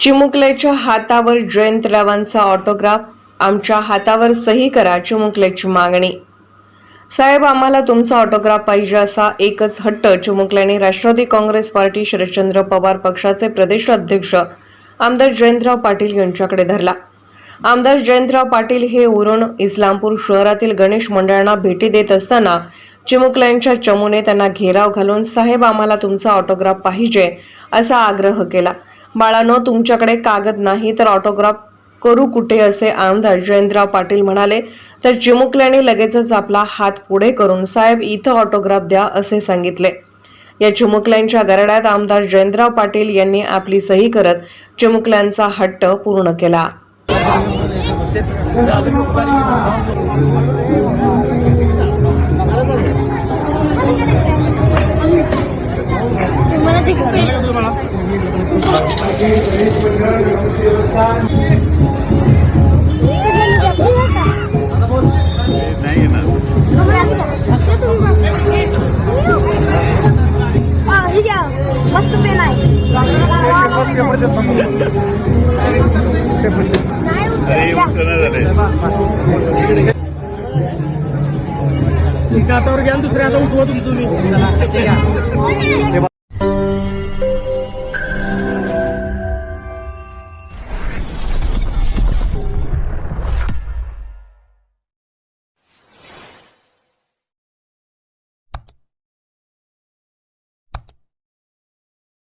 चिमुकलेच्या हातावर जयंतरावांचा ऑटोग्राफ आमच्या हातावर सही करा चिमुकलेची मागणी. साहेब आम्हाला तुमचा ऑटोग्राफ पाहिजे असा एकच हट्ट चिमुकल्याने राष्ट्रवादी काँग्रेस पार्टी शरदचंद्र पवार पक्षाचे प्रदेश अध्यक्ष आमदार जयंतराव पाटील यांच्याकडे धरला. आमदार जयंतराव पाटील हे उरण इस्लामपूर शहरातील गणेश मंडळांना भेटी देत असताना चिमुकल्यांच्या चमूने त्यांना घेराव घालून साहेब आम्हाला तुमचा ऑटोग्राफ पाहिजे असा आग्रह केला. बाळानो तुमच्याकडे कागद नाही तर ऑटोग्राफ करू कुठे असे आमदार जयंतराव पाटील म्हणाले. तर चिमुकल्याने लगेचच आपला हात पुढे करून साहेब इथं ऑटोग्राफ द्या असे सांगितले. या चिमुकल्यांच्या गरड्यात आमदार जयंतराव पाटील यांनी आपली सही करत चिमुकल्यांचा हट्ट पूर्ण केला. मस्त पेन आहे हातावर घ्या दुसऱ्या हाता उठवा तुमचं मी.